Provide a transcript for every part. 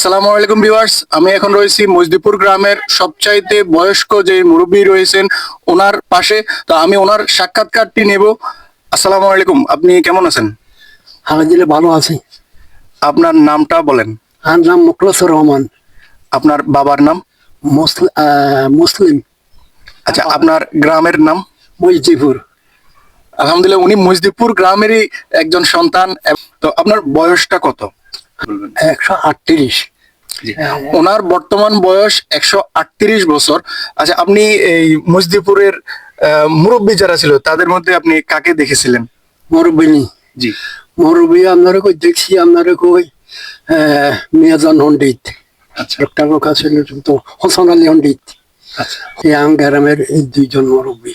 আসসালামু আলাইকুম ভিউয়ার্স আমি এখন রয়েছি মজদিপুর গ্রামের সবচাইতে বয়স্ক যে মুরব্বী রয়েছেন ওনার পাশে। তো আমি ওনার সাক্ষাৎকারটি নেব। আসসালামু আলাইকুম আপনি কেমন আছেন? আলহামদুলিল্লাহ ভালো আছি। আপনার নামটা বলেন। আমার নাম মুখলসুর রহমান। আপনার বাবার নাম? মুসলিম। আচ্ছা আপনার গ্রামের নাম? মজদিপুর আলহামদুলিল্লাহ উনি মজদিপুর গ্রামেরই একজন সন্তান। তো আপনার বয়সটা কত? একশো আটত্রিশ। ওনার বর্তমান বয়স একশো আটত্রিশ বছর। আচ্ছা আপনি এই মজদিপুরের আহ, মুরব্বী যারা ছিল তাদের মধ্যে আপনি কাকে দেখেছিলেন? জি। মুরব্বী আপনারা কই দেখছি আপনারা কই মিয়াজান পণ্ডিত। আচ্ছা। একটা লোক তো হোসেন আলী পণ্ডিত। আচ্ছা। গ্রামের দুইজন মুরব্বী।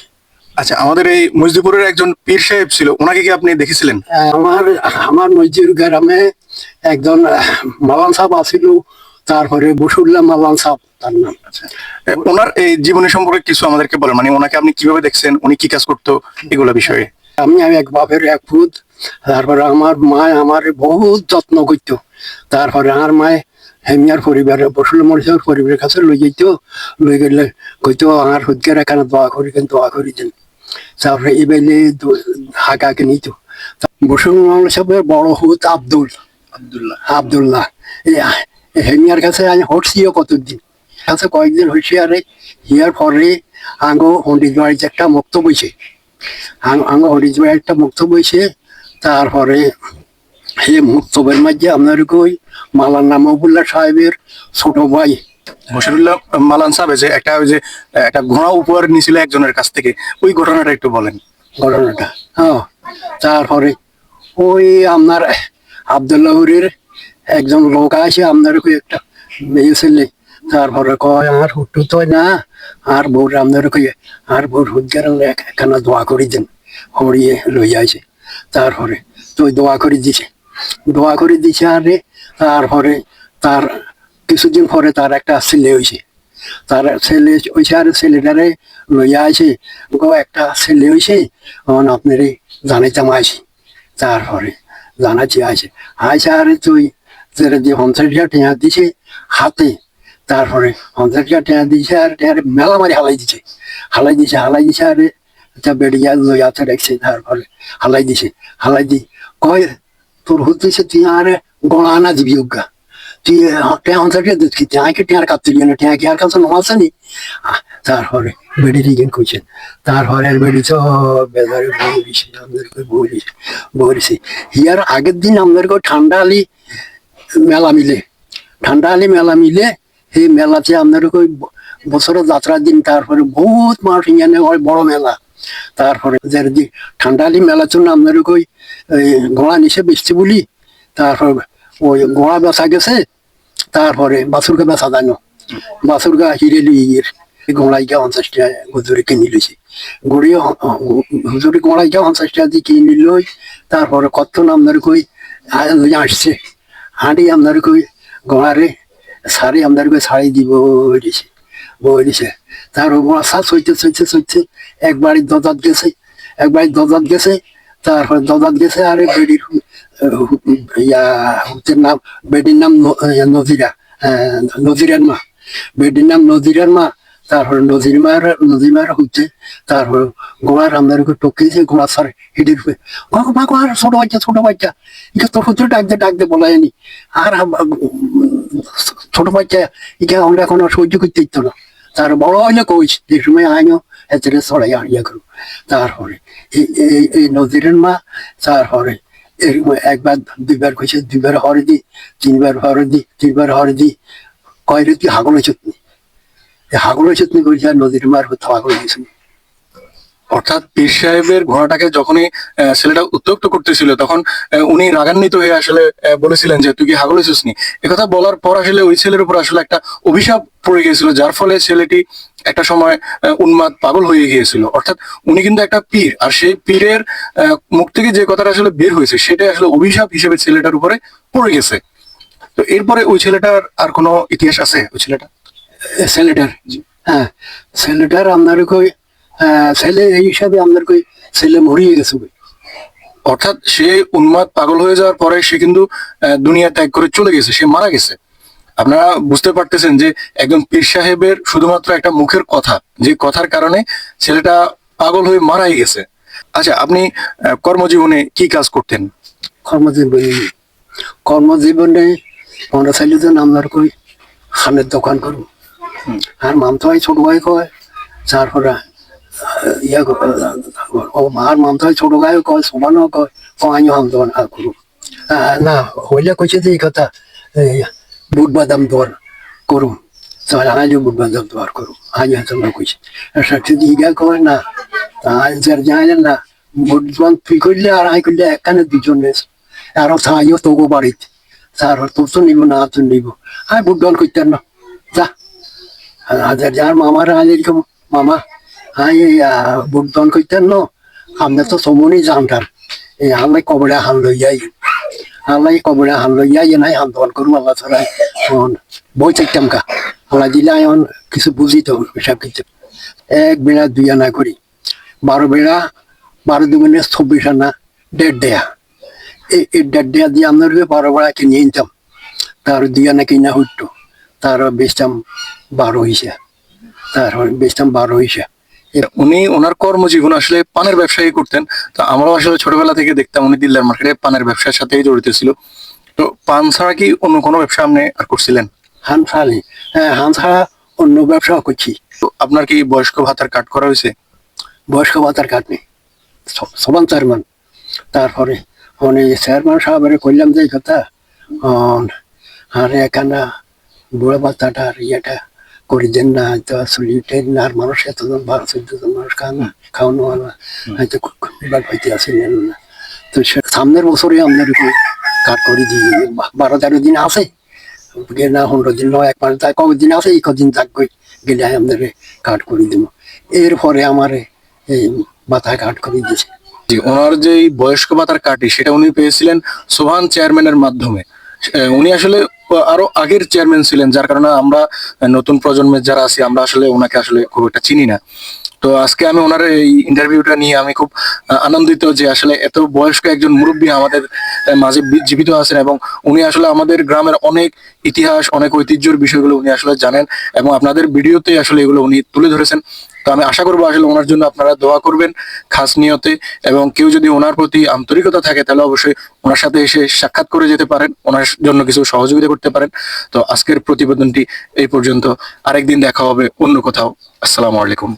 আচ্ছা আমাদের এই মজদিপুরের একজন পীর সাহেব ছিল ওনাকে কি আপনি দেখেছিলেন? আমার আমার মসজিদ গ্রামে একজন মালান সাহেব আছিল তারপরে বসুল্লাহ মালান সাহেব তার নাম। আচ্ছা। ওনার এই জীবনী সম্পর্কে কিছু আমাদেরকে বলেন। মানে ওনাকে আপনি কীভাবে দেখছেন? উনি কি কাজ করতো এগুলো বিষয়ে? আমি আমি এক বাপের এক পুত তারপরে আমার মা আমার বহুত যত্ন করত। তারপরে আমার মায়ে হেমিয়ার পরিবারে বসুল মরিচার পরিবারের কাছে লই যেত লই গেলে কইতো আমার হুদকের এখানে দোয়া করি কেন দোয়া করি দেন। তারপরে এবেলে হাকাকে নিত। বসুল মরিচার বড় হুত আব্দুল। আব্দুল্লাহ। আবদুল্লাহ। হেমিয়ার কাছে আমি হটছিও কতদিন? কাছে কয়েকদিন হয়েছে আরে হিয়ার পরে আঙ্গো হন্ডিত বাড়িতে একটা মুক্ত বইছে। আঙ্গো হন্ডিত বাড়ি একটা মুক্ত বইছে তারপরে হে মুক্তবের মাঝে আপনার কই? মালানা মহবুল্লাহ সাহেবের ছোট ভাই। মশিরুল্লাহ মালান সাহেব যে একটা ওই যে একটা ঘোড়া উপহার নিয়েছিল একজনের কাছ থেকে। ওই ঘটনাটা একটু বলেন। ঘটনাটা হ্যাঁ। তারপরে ওই আপনার আবদুল্লাহরের একজন লোক আছে, আপনার একটা মেয়ে ছেলে? তারপরে কয় আমার হুট্টু তো না, আর বউর আপনার কই, আর বউর হুদ্গার একখানা দোয়া করে দেন। হরিয়ে লই আছে তারপরে তো ওই দোয়া করে দিছে। দোয়া করে দিছে আরে, তারপরে তার কিছুদিন পরে তার একটা ছেলে হয়েছে তার ছেলে ওই আর ছেলেটারে লইয়া আছে গো, একটা ছেলে হয়েছে তখন আপনার জানাইতাম আসি তারপরে জানাচ্ছি আছে আইসে আরে তুই তোরা যে টেঁয়া দিছে হাতে, তারপরে পঞ্চাশটা টেঁয়া দিছে আর মেলা মারি হালাই দিছে। হালাই দিছে হালাই দিছে আরে বেড়িয়া লইয়া তো রেখছে, তারপরে হালাই দিছে। হালাই দি কয়, তোর হতেছে তুই আরে গড়া দিবি উগা তুই টেঁয়া পঞ্চাশটা দিচ্ছি টেঁয়াকে টেঁয়ার কাটতে গিয়ে না টেঁয়া কি আর কাছে নমাছে নি? তারপরে বেড়ি দিকেন কইছেন তারপরে আর বেড়ি তো বেজারে বলিছে আমাদেরকে বলিছে বলিছে ইয়ার আগের দিন আমাদেরকে ঠান্ডা আলি মেলা মিলে ঠান্ডা আলি মেলা মিলে সেই মেলাতে আপনাদেরকে ওই বছরের যাত্রার দিন, তারপরে বহুত মানুষ এখানে হয় বড় মেলা। তারপরে যে ঠান্ডা আলি মেলার জন্য আপনাদেরকে ওই ঘোড়া নিচে বেচতে বলি, তারপর ওই ঘোড়া বেচা গেছে, তারপরে বাছুরকে বেচা যায় না। বাছুরগা হিরে লিয়ের গোড়াইকা পঞ্চাশ টাকা হুজুরে কিনে লিছি গড়িয়ে হুজুরে গোড়াইকা পঞ্চাশ টাকা দিয়ে কিনে লই, তারপরে কত আপনার কই আ- আসছে। হাঁটি আপনার কই গোড়ারে শাড়ি আপনার কই শাড়ি দিব দিছে বই দিছে। তার গোড়া শ্বাস হইতে সইতে সইতে একবারই দদাত গেছে একবারই দদাত গেছে তারপরে দদাত গেছে আর বেডির ইয়া হুতের নাম বেডির নাম নজিরা আহ, নজিরার মা বেডির নাম নজিরার মা তারপরে নদীর মায়ের নজির মায়ের হচ্ছে তারপর গোড়ার আমদারকে টকিয়েছে গোড়া সার হিডির হয়ে মা ছোট বাচ্চা ছোট বাচ্চা। ইকে তোর হুজুর ডাক দে ডাক দে বলায়নি আর ছোট বাচ্চা ইকে আমরা এখন সহ্য করতে দিত না। তার বড় হইলে কইস, যে সময় আইনো এতে ছড়াই আড়িয়া করো। তারপরে এই নদীরের মা তারপরে একবার দুইবার কইছে, দুইবার হরে দি, তিনবার হরে দি, তিনবার হরে দি, কয় রেতি হাগল চুতনি হাগল চুতনি নদীর মার অর্থাৎ পীর সাহেবের ঘোড়াটাকে যখনই ছেলেটা করতেছিল, তখন উনি রাগান্বিত হয়ে আসলে বলেছিলেন যে, তুই কি একথা বলার পর আসলে ওই ছেলের উপর আসলে একটা অভিশাপ পড়ে গিয়েছিল, যার ফলে ছেলেটি একটা সময় উন্মাদ, পাগল হয়ে গিয়েছিল। অর্থাৎ উনি কিন্তু একটা পীর, আর সেই পীরের মুখ থেকে যে কথাটা আসলে বের হয়েছে, সেটাই আসলে অভিশাপ হিসেবে ছেলেটার উপরে পড়ে গেছে। তো এরপরে ওই ছেলেটার আর কোনো ইতিহাস আছে? ওই ছেলেটা? ছেলেটার হ্যাঁ ছেলেটার আপনার কই ছেলে এই হিসাবে আপনার কই ছেলে মরিয়ে গেছে কই অর্থাৎ সে উন্মাদ পাগল হয়ে যাওয়ার পরে সে কিন্তু দুনিয়া ত্যাগ করে চলে গেছে সে মারা গেছে। আপনারা বুঝতে পারতেছেন যে একজন পীর সাহেবের শুধুমাত্র একটা মুখের কথা যে কথার কারণে ছেলেটা পাগল হয়ে মারাই গেছে। আচ্ছা আপনি কর্মজীবনে কি কাজ করতেন? কর্মজীবনে কর্মজীবনে আমরা চাইলে যে আপনার কই খানের দোকান করুন আর মামতো হয় ছোট ভাই কয়। তারপরে ইয়া ও আর মামতো হয় ছোট ভাই কয়, সমানও কয় কয় হাম দোকান আর করুন না, হইলে কইছে যে এই কথা বুট বাদাম দোয়ার করুন তাহলে আজও বুট বাদাম দোয়ার করুন আজ হয়তো না কইছে। সাথে দিঘা কয়, না আজ যার যায় না, বুট দোয়ান তুই করলে আর আই করলে একখানে দুজন আরও থাইও তোগো বাড়িতে। তার তোর তো নিব না তো নিব। আয় বুট দোয়ান করতেন না। যা। হাজার যার মামার আজ এরকম মামা, আই বুট দোয়ান করতেন না আমরা তো সমনই জানতাম এই আল্লাহ কবরে হান লই যাই আল্লাহ কবরে হান লই যাই নাই হান দোয়ান করুম, আল্লাহ ছড়াই বই চাইতাম কা। আল্লাহ দিলে এখন কিছু বুঝি তো সব কিছু এক বেড়া, দুই আনা করি। বারো বেড়া, বারো দুগুণে চব্বিশ আনা, দেড় দেয়া। এই দেড় দেয়া দিয়ে আপনার বারো বেড়া কিনে নিতাম তার দুই আনা কিনা হইতো। তার বেচতাম বারো হইছে। তার বেচতাম বারো হইছে। উনি ওনার কর্মজীবন আসলে পানের ব্যবসায়ী করতেন। তো আমরাও আসলে ছোটবেলা থেকে দেখতাম উনি দিল্লার মার্কেটে পানের ব্যবসার সাথেই জড়িত ছিল। তো পান ছাড়া কি অন্য কোনো ব্যবসা আপনি আর করছিলেন? হান ছাড়ি হ্যাঁ হান ছাড়া অন্য ব্যবসা করছি। তো আপনার কি বয়স্ক ভাতার কাট করা হয়েছে? বয়স্ক ভাতার কাট নেই। সমান চেয়ারম্যান। তারপরে মানে চেয়ারম্যান সাহেবের করলাম যে কথা আর এখানে বুড়ো ভাতাটা আর ইয়েটা করে দেন না হয়তো চলিতে না আর মানুষ এতজন বারো চোদ্দ জন মানুষ খাওয়া না খাওয়ানো না হয়তো আসেন না। তো সে সামনের বছরে আমাদের কাট করে দিয়ে বারো তেরো দিন আছে। না পনেরো দিন নয় এক মাস তাই কদিন আছে এই কদিন থাকবে গেলে আমাদের কাট করে দিব। এরপরে আমার এই মাথায় কাট করে দিয়েছে। জি ওনার যে বয়স্ক ভাতার কাটি সেটা উনি পেয়েছিলেন সোহান চেয়ারম্যানের মাধ্যমে। উনি আসলে আরও আগের চেয়ারম্যান ছিলেন, যার কারণে আমরা নতুন প্রজন্মের যারা আছি, আমরা আসলে ওনাকে আসলে খুব একটা চিনি না। তো আজকে আমি ওনার এই ইন্টারভিউটা নিয়ে আমি খুব আনন্দিত যে আসলে এত বয়স্ক একজন মুরব্বী আমাদের মাঝে জীবিত আছেন এবং উনি আসলে আমাদের গ্রামের অনেক ইতিহাস, অনেক ঐতিহ্যের বিষয়গুলো উনি আসলে জানেন এবং আপনাদের ভিডিওতে আসলে এগুলো উনি তুলে ধরেছেন। তো আমি আশা করব আসলে ওনার জন্য আপনারা দোয়া করবেন খাস নিয়তে এবং কেউ যদি ওনার প্রতি আন্তরিকতা থাকে তাহলে অবশ্যই ওনার সাথে এসে সাক্ষাৎ করে যেতে পারেন, ওনার জন্য কিছু সহযোগিতা করতে পারেন। তো আজকের প্রতিবেদনটি এই পর্যন্ত, আরেকদিন দেখা হবে অন্য কোথাও। আসসালামু আলাইকুম।